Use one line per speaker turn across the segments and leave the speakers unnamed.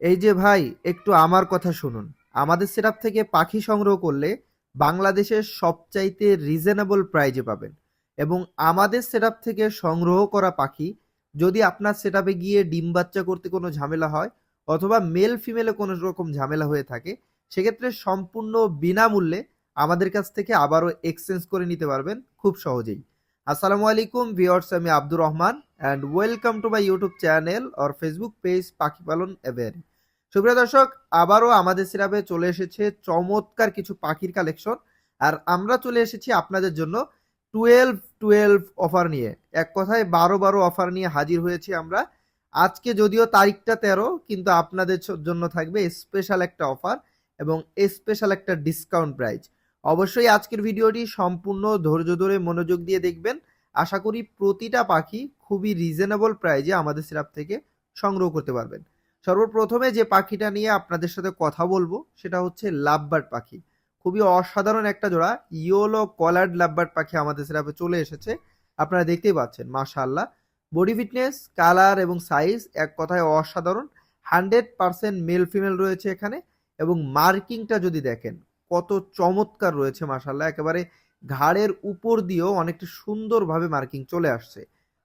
এই যে ভাই, একটু আমার কথা শুনুন। আমাদের সেটআপ থেকে পাখি সংগ্রহ করলে বাংলাদেশের সবচাইতে রিজনেবল প্রাইজে পাবেন। এবং আমাদের সেটআপ থেকে সংগ্রহ করা পাখি যদি আপনার সেটআপে গিয়ে ডিম বাচ্চা করতে কোনো ঝামেলা হয় অথবা মেল ফিমেলে কোনো রকম ঝামেলা হয়ে থাকে, সেক্ষেত্রে সম্পূর্ণ বিনামূল্যে আমাদের কাছ থেকে আবারও এক্সচেঞ্জ করে নিতে পারবেন খুব সহজেই। আসসালামু আলাইকুম ভিওর্স আমি Abdur Rahman and welcome to my YouTube channel or Facebook page পাখি পালন এভেরি। সুপ্রিয় দর্শক, আবারও আমাদের সিরাপে চলে এসেছে চমৎকার কিছু পাখির কালেকশন আর আমরা চলে এসেছি আপনাদের জন্য টুয়েলভ টুয়েলভ অফার নিয়ে। এক কথায় বারো বারো অফার নিয়ে হাজির হয়েছি আমরা। আজকে যদিও তারিখটা তেরো, কিন্তু আপনাদের জন্য থাকবে স্পেশাল একটা অফার এবং স্পেশাল একটা ডিসকাউন্ট প্রাইস অবশ্যই আজকের ভিডিওটি সম্পূর্ণ ধৈর্য ধরে মনোযোগ দিয়ে দেখবেন। আশা করি প্রতিটা পাখি খুবই রিজনেবল প্রাইজে আমাদের সিরাপ থেকে সংগ্রহ করতে পারবেন। সর্বপ্রথমে যে পাখিটা নিয়ে আপনাদের সাথে কথা বলব, সেটা হচ্ছে লাভবার্ড পাখি। খুবই অসাধারণ একটা জোড়া, ইয়োলো কলার্ড লাভবার্ড পাখি আমাদের সিরাপে চলে এসেছে। আপনারা দেখতেই পাচ্ছেন, মাশাআল্লাহ। বডি ফিটনেস, কালার এবং সাইজ এক কথায় অসাধারণ। হান্ড্রেড পার্সেন্ট মেল ফিমেল রয়েছে এখানে এবং মার্কিংটা যদি দেখেন, কত চমৎকার রয়েছে, মাশাআল্লাহ। একেবারে ঘাড়ের উপর দিয়েও অনেকটা সুন্দরভাবে মার্কিং চলে আসছে।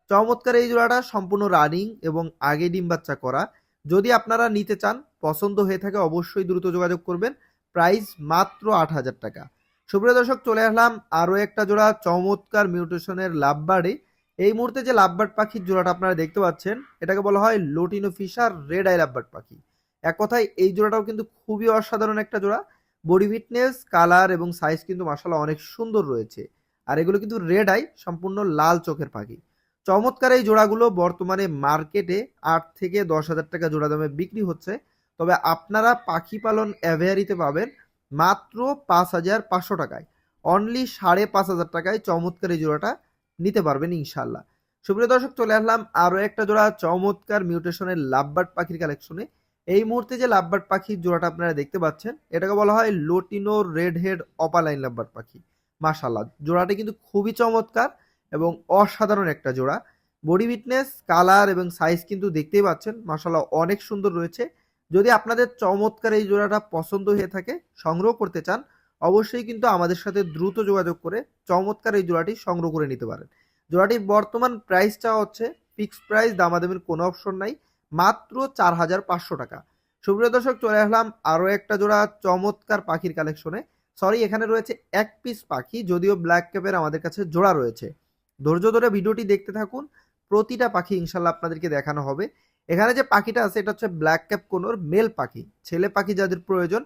চমৎকার এই জোড়াটা, সম্পূর্ণ রানিং এবং আগে ডিম বাচ্চা করা। যদি আপনারা নিতে চান, পছন্দ হয়ে থাকে অবশ্যই দ্রুত যোগাযোগ করবেন। প্রাইস মাত্র আট হাজার টাকা। সুপ্রিয় দর্শক, চলে আসলাম আরও একটা জোড়া চমৎকার মিউটেশনের লাভবার্ডে। এই মুহূর্তে যে লাভবার্ড পাখির জোড়াটা আপনারা দেখতে পাচ্ছেন, এটাকে বলা হয় lutino fischer red eye lovebird পাখি। এক কথায়, এই জোড়াটাও কিন্তু খুবই অসাধারণ একটা জোড়া। বডি ফিটনেস, কালার এবং সাইজ কিন্তু মাসাল্লাহ অনেক সুন্দর রয়েছে। আর এগুলো কিন্তু রেড আই, সম্পূর্ণ লাল চোখের পাখি। চমৎকার এই জোড়াগুলো বর্তমানে মার্কেটে আট থেকে দশ হাজার টাকা জোড়া দামে বিক্রি হচ্ছে। তবে আপনারা পাখি পালন অ্যাভেয়ারিতে পাবেন মাত্র পাঁচ হাজার পাঁচশো টাকায়। অনলি সাড়ে পাঁচ হাজার টাকায় চমৎকার এই জোড়াটা নিতে পারবেন ইনশাল্লাহ সুপ্রিয় দর্শক, চলে আসলাম আরও একটা জোড়া চমৎকার মিউটেশনের লাভবার্ড পাখির কালেকশনে। এই মুহূর্তে যে লাভবার্ড পাখির জোড়াটা আপনারা দেখতে পাচ্ছেন, এটাকে বলা হয় lutino red head opaline lovebird পাখি। মাশাল্লাহ জোড়াটা কিন্তু খুবই চমৎকার। এবং অসাধারণ একটা জোড়া। বডি ফিটনেস কালার এবং সাইজ কিন্তু দেখতেই পাচ্ছেন। মাশাল্লাহ অনেক সুন্দর রয়েছে। যদি আপনাদের চমৎকার এই জোড়াটা পছন্দ হয়ে থাকে, সংগ্রহ করতে চান, অবশ্যই কিন্তু আমাদের সাথে দ্রুত যোগাযোগ করে চমৎকার এই জোড়াটি সংগ্রহ করে নিতে পারেন। জোড়াটির বর্তমান প্রাইসটা হচ্ছে ফিক্সড প্রাইস দামাদামির কোনো অপশন নাই, মাত্র চার হাজার পাঁচশো টাকা। সুপ্রিয় দর্শক, চলে আসলাম আরও একটা জোড়া চমৎকার পাখির কালেকশনে সরি এখানে রয়েছে এক পিস পাখি, যদিও ব্ল্যাক ক্যাপের আমাদের কাছে জোড়া রয়েছে। ধৈর্য ধরে ভিডিওটি দেখতে থাকুন। প্রতিটা পাখি ইনশাল্লাহ আপনাদেরকে দেখানো হবে। এখানে যে পাখিটা আছে, এটা হচ্ছে ব্ল্যাক ক্যাপ কোনোর মেল পাখি। ছেলে পাখি যাদের প্রয়োজন,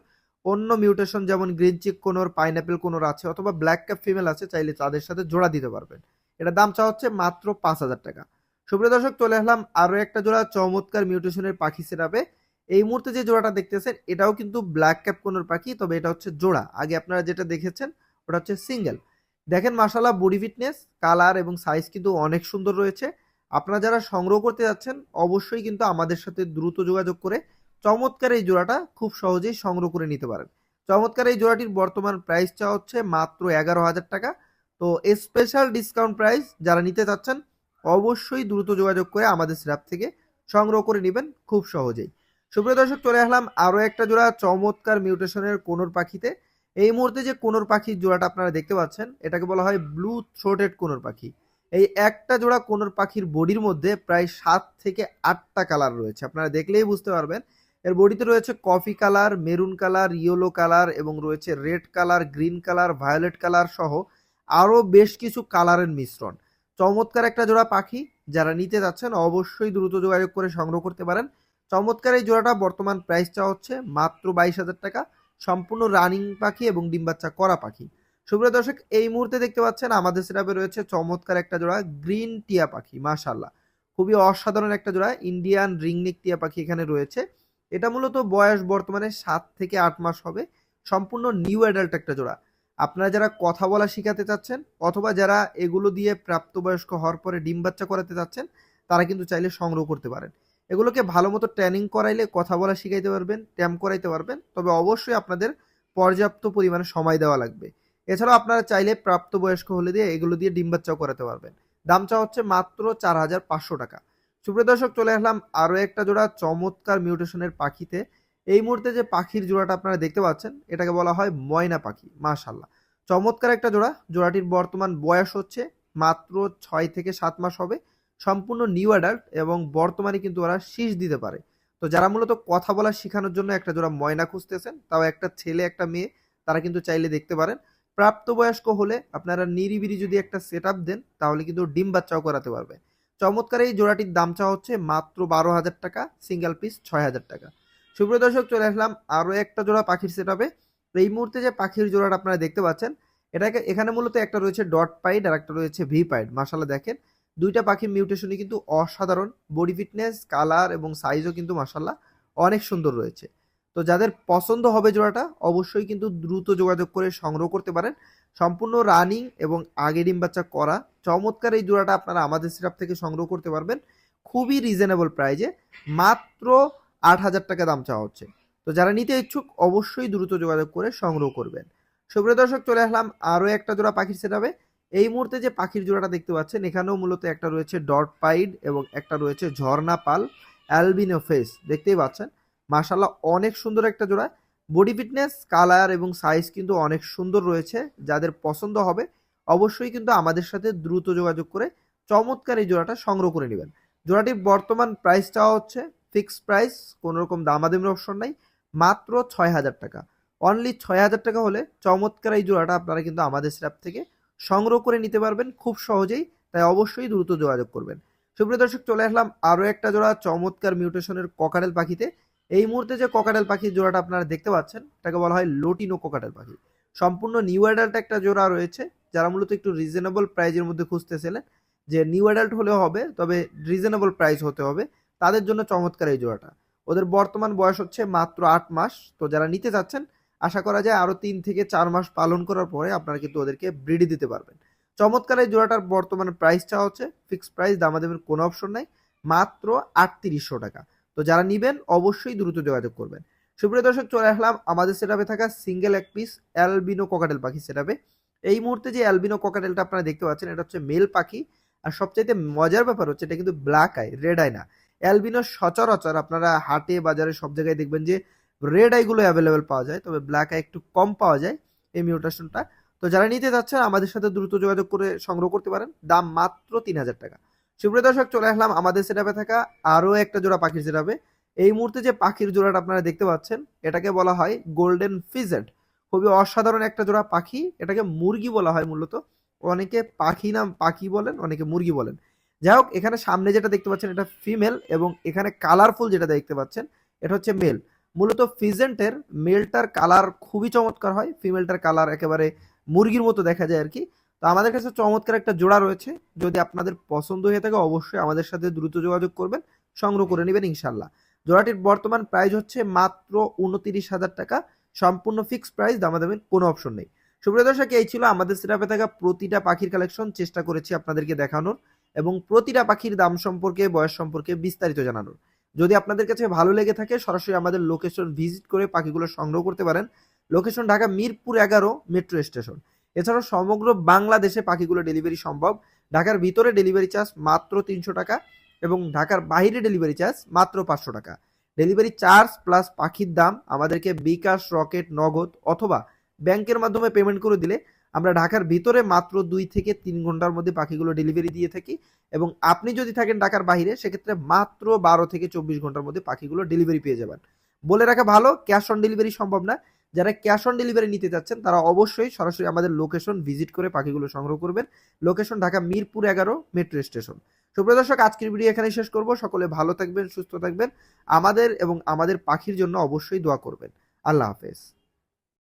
অন্য মিউটেশন যেমন গ্রিন চিক কোনোর, পাইনাপেল কোনোর আছে, অথবা ব্ল্যাক ক্যাপ ফিমেল আছে, চাইলে তাদের সাথে জোড়া দিতে পারবেন। এটা দাম চা হচ্ছে মাত্র পাঁচ হাজার টাকা। সুপ্রিয় দর্শক, চলে আসলাম আরও একটা জোড়া চমৎকার মিউটেশনের পাখি সেরাপে এই মুহূর্তে যে জোড়াটা দেখতেছেন, এটাও কিন্তু ব্ল্যাক ক্যাপ কোনোর পাখি, তবে এটা হচ্ছে জোড়া। আগে আপনারা যেটা দেখেছেন, ওটা হচ্ছে সিঙ্গেল। দেখেন মাসাল্লাহ বডি ফিটনেস কালার এবং সাইজ কিন্তু অনেক সুন্দর রয়েছে। আপনারা যারা সংগ্রহ করতে যাচ্ছেন, অবশ্যই কিন্তু আমাদের সাথে দ্রুত যোগাযোগ করে চমৎকার এই জোড়াটা খুব সহজেই সংগ্রহ করে নিতে পারেন। চমৎকার এই জোড়াটির বর্তমান প্রাইসটা হচ্ছে মাত্র এগারো হাজার টাকা। তো স্পেশাল ডিসকাউন্ট প্রাইস যারা নিতে চাচ্ছেন, অবশ্যই দ্রুত যোগাযোগ করে আমাদের স্ল্যাব থেকে সংগ্রহ করে নেবেন খুব সহজেই। সুপ্রিয় দর্শক, চলে আসলাম আরও একটা জোড়া চমৎকার মিউটেশনের কোনোর পাখিতে। এই মুহূর্তে যে কোনোর পাখির জোড়াটা আপনারা দেখতে পাচ্ছেন, এটাকে বলা হয় ব্লু থ্রোটেড কোনোর পাখি। এই একটা জোড়া কোনোর পাখির বডির মধ্যে প্রায় সাত থেকে আটটা কালার রয়েছে। আপনারা দেখলেই বুঝতে পারবেন। এর বডিতে রয়েছে coffee colour maroon colour yellow colour এবং রয়েছে red colour green colour violet colour সহ আরও বেশ কিছু কালারের মিশ্রণ। চমৎকার একটা জোড়া পাখি। যারা নিতে যাচ্ছেন অবশ্যই দ্রুত যোগাযোগ করে সংগ্রহ করতে পারেন। চমৎকার এই জোড়াটা বর্তমান প্রাইসটা হচ্ছে মাত্র বাইশ হাজার টাকা। সম্পূর্ণ রানিং পাখি এবং ডিম বাচ্চা করা পাখি। সুপ্রিয় দর্শক, এই মুহূর্তে দেখতে পাচ্ছেন আমাদের সেটাপে রয়েছে চমৎকার একটা জোড়া গ্রিন টিয়া পাখি মাশাল্লাহ খুবই অসাধারণ একটা জোড়া ইন্ডিয়ান রিংনেক টিয়া পাখি এখানে রয়েছে। এটা মূলত বয়স বর্তমানে সাত থেকে আট মাস হবে। সম্পূর্ণ নিউ অ্যাডাল্ট একটা জোড়া। আপনারা যারা কথা বলা শিখাতে চাচ্ছেন, অথবা যারা এগুলো দিয়ে প্রাপ্তবয়স্ক হওয়ার পরে ডিম বাচ্চা করাতে চাচ্ছেন, তারা কিন্তু চাইলে সংগ্রহ করতে পারেন। এগুলোকে ভালো মতো ট্রেনিং করাইলে কথা বলা শিখাইতে পারবেন ট্যাম করাইতে পারবেন। তবে অবশ্যই আপনাদের পর্যাপ্ত পরিমাণে সময় দেওয়া লাগবে। এছাড়াও আপনারা চাইলে প্রাপ্তবয়স্ক হলে দিয়ে এগুলো দিয়ে ডিম বাচ্চাও করাতে পারবেন। দাম চা হচ্ছে মাত্র চার হাজার পাঁচশো টাকা। সুপ্রিয় দর্শক, চলে আসলাম আরও একটা জোড়া চমৎকার মিউটেশনের পাখিতে। এই মুহূর্তে যে পাখির জোড়াটা আপনারা দেখতে পাচ্ছেন, এটাকে বলা হয় ময়না পাখি মাশাল্লাহ চমৎকার একটা জোড়া। জোড়াটির বর্তমান বয়স হচ্ছে মাত্র ছয় থেকে সাত মাস হবে। সম্পূর্ণ নিউ অ্যাডাল্ট এবং বর্তমানে কিন্তু ওরা শীষ দিতে পারে। তো যারা মূলত কথা বলা শেখানোর জন্য একটা জোড়া ময়না খুঁজতেছেন, তাও একটা ছেলে, একটা মেয়ে, তারা কিন্তু চাইলে দেখতে পারেন। প্রাপ্তবয়স্ক হলে আপনারা নিরিবিরি যদি একটা সেট দেন, তাহলে কিন্তু ডিম বাচ্চাও করাতে পারবে। চমৎকার এই জোড়াটির দাম চাওয়া হচ্ছে মাত্র বারো হাজার টাকা সিঙ্গেল পিস ছয় হাজার টাকা। সুপ্রিয় দর্শক, চলে আসলাম আরও একটা জোড়া পাখির সেট এই মুহূর্তে যে পাখির জোড়াটা আপনারা দেখতে পাচ্ছেন, এটাকে এখানে মূলত একটা রয়েছে ডট পাইড আর একটা রয়েছে ভি পাইড মাসাল্লাহ দেখেন। দুইটা পাখির মিউটেশনই কিন্তু অসাধারণ। বডি ফিটনেস কালার এবং সাইজও কিন্তু মাসাল্লাহ অনেক সুন্দর রয়েছে। তো যাদের পছন্দ হবে জোড়াটা, অবশ্যই কিন্তু দ্রুত যোগাযোগ করে সংগ্রহ করতে পারেন। সম্পূর্ণ রানিং এবং আগে ডিম বাচ্চা করা। চমৎকার এই জোড়াটা আপনারা আমাদের সিরাপ থেকে সংগ্রহ করতে পারবেন। খুবই রিজনেবল প্রাইজে মাত্র আট হাজার টাকা দাম চাওয়া হচ্ছে। তো যারা নিতে ইচ্ছুক, অবশ্যই দ্রুত যোগাযোগ করে সংগ্রহ করবেন। সুপ্রিয় দর্শক, চলে আসলাম আরও একটা জোড়া পাখির সেটাবে এই মুহূর্তে যে পাখির জোড়াটা দেখতে পাচ্ছেন, এখানেও মূলত একটা রয়েছে ডট পাইড এবং একটা রয়েছে ঝর্ণা পাল, অ্যালবিনো ফেস। দেখতেই পাচ্ছেন? মাশাল্লাহ অনেক সুন্দর একটা জোড়া। বডি ফিটনেস, কালার এবং সাইজ কিন্তু অনেক সুন্দর রয়েছে। যাদের পছন্দ হবে, অবশ্যই কিন্তু আমাদের সাথে দ্রুত যোগাযোগ করে চমৎকার এই জোড়াটা সংগ্রহ করে নেবেন। জোড়াটির বর্তমান প্রাইসটাও হচ্ছে ফিক্সড প্রাইস কোনো রকম দামাদামির অপশন নাই, মাত্র ছয় হাজার টাকা। অনলি ছয় হাজার টাকা হলে চমৎকার এই জোড়াটা আপনারা কিন্তু আমাদের স্ল্যাব থেকে সংগ্রহ করে নিতে পারবেন খুব সহজেই, তাই অবশ্যই দ্রুত যোগাযোগ করবেন। সুপ্রিয় দর্শক, চলে আসলাম আরও একটা জোড়া চমৎকার মিউটেশনের ককারেল পাখিতে। এই মুহূর্তে যে ককাটেল পাখির জোড়াটা আপনারা দেখতে পাচ্ছেন, এটাকে বলা হয় লোটিনো কোকাটেল পাখি। সম্পূর্ণ নিউ অ্যাডাল্ট একটা জোড়া রয়েছে, যারা মূলত একটু রিজনেবল প্রাইজের মধ্যে খুঁজতেছিলেন। যে নিউ অ্যাডাল্ট হলেও হবে, তবে রিজনেবল প্রাইস হতে হবে। তাদের জন্য চমৎকার এই জোড়াটা। ওদের বর্তমান বয়স হচ্ছে মাত্র আট মাস, তো যারা নিতে চাচ্ছেন আশা করা যায় আরও তিন থেকে চার মাস পালন করার পরে আপনারা কিন্তু ওদেরকে ব্রিডি দিতে পারবেন। চমৎকার এই জোড়াটার বর্তমানে প্রাইসটা হচ্ছে ফিক্সড প্রাইস দামাদামের কোনো অপশন নাই, মাত্র আটত্রিশশো টাকা। তো যারা নিবেন, অবশ্যই দ্রুত যোগাযোগ করবেন। সুপ্রিয় দর্শক, চলে আসলাম আমাদের সেটাপে থাকা সিঙ্গেল এক পিস অ্যালবিনো ককাটেল পাখি সেটাপে এই মুহূর্তে যে অ্যালবিনো ককাটেলটা আপনারা দেখতে পাচ্ছেন, এটা হচ্ছে মেল পাখি। আর সবচাইতে মজার ব্যাপার হচ্ছে, এটা কিন্তু ব্ল্যাক আই রেড আই না। অ্যালবিনো সচরাচর আপনারা হাটে, বাজারে সব জায়গায় দেখবেন যে রেড আইগুলো অ্যাভেলেবেল পাওয়া যায়, তবে ব্ল্যাক আই একটু কম পাওয়া যায় এই মিউটেশনটা তো যারা নিতে যাচ্ছেন আমাদের সাথে দ্রুত যোগাযোগ করে সংগ্রহ করতে পারেন। দাম মাত্র তিন হাজার টাকা। সুপ্রিয় দর্শক, চলে আসলাম আমাদের সেটাপে থাকা আরও একটা জোড়া পাখির সেটাপে এই মুহূর্তে যে পাখির জোড়াটা আপনারা দেখতে পাচ্ছেন, এটাকে বলা হয় গোল্ডেন ফিজেন্ট খুবই অসাধারণ একটা জোড়া পাখি, এটাকে মুরগি বলা হয় মূলত। অনেকে পাখি নাম পাখি বলেন, অনেকে মুরগি বলেন। যাই হোক, এখানে সামনে যেটা দেখতে পাচ্ছেন, এটা ফিমেল এবং এখানে কালারফুল যেটা দেখতে পাচ্ছেন, এটা হচ্ছে মেল মূলত ফিজেন্টের মেলটার কালার খুবই চমৎকার হয়। ফিমেলটার কালার একেবারে মুরগির মতো দেখা যায় আর কি তো আমাদের কাছে চমৎকার একটা জোড়া রয়েছে। যদি আপনাদের পছন্দ হয়ে থাকে অবশ্যই আমাদের সাথে দ্রুত যোগাযোগ করবেন, সংগ্রহ করে নেবেন ইনশাল্লাহ জোড়াটির বর্তমান প্রাইস হচ্ছে মাত্র উনতিরিশ হাজার টাকা। সম্পূর্ণ ফিক্সড প্রাইস দামাদামির কোনো অপশন নেই। সুপ্রিয় দর্শক, এই ছিল আমাদের সেটাপে থাকা প্রতিটা পাখির কালেকশন চেষ্টা করেছি আপনাদেরকে দেখানোর এবং প্রতিটা পাখির দাম সম্পর্কে, বয়স সম্পর্কে বিস্তারিত জানানোর। যদি আপনাদের কাছে ভালো লেগে থাকে, সরাসরি আমাদের লোকেশন ভিজিট করে পাখিগুলো সংগ্রহ করতে পারেন। লোকেশন ঢাকা মিরপুর এগারো মেট্রো স্টেশন এছাড়াও সমগ্র বাংলাদেশে পাখিগুলো ডেলিভারি সম্ভব। ঢাকার ভিতরে ডেলিভারি চার্জ মাত্র তিনশো টাকা এবং ঢাকার বাইরে ডেলিভারি চার্জ মাত্র পাঁচশো টাকা। ডেলিভারি চার্জ প্লাস পাখির দাম আমাদেরকে বিকাশ, রকেট, নগদ অথবা ব্যাংকের মাধ্যমে পেমেন্ট করে দিলে আমরা ঢাকার ভিতরে মাত্র দুই থেকে তিন ঘণ্টার মধ্যে পাখিগুলো ডেলিভারি দিয়ে থাকি এবং আপনি যদি থাকেন ঢাকার বাইরে, সেক্ষেত্রে মাত্র বারো থেকে চব্বিশ ঘণ্টার মধ্যে পাখিগুলো ডেলিভারি পেয়ে যাবেন। বলে রাখা ভালো, ক্যাশ অন ডেলিভারি সম্ভব না। যারা ক্যাশ অন ডেলিভারি নিতে চাচ্ছেন, তারা অবশ্যই সরাসরি আমাদের লোকেশন ভিজিট করে পাখিগুলো সংগ্রহ করবেন। লোকেশন ঢাকা মিরপুর এগারো, মেট্রো স্টেশন। সুপ্রিয় দর্শক, আজকের ভিডিও এখানে শেষ করব। সকলে ভালো থাকবেন, সুস্থ থাকবেন। আমাদের এবং আমাদের পাখির জন্য অবশ্যই দোয়া করবেন। আল্লাহ হাফেজ।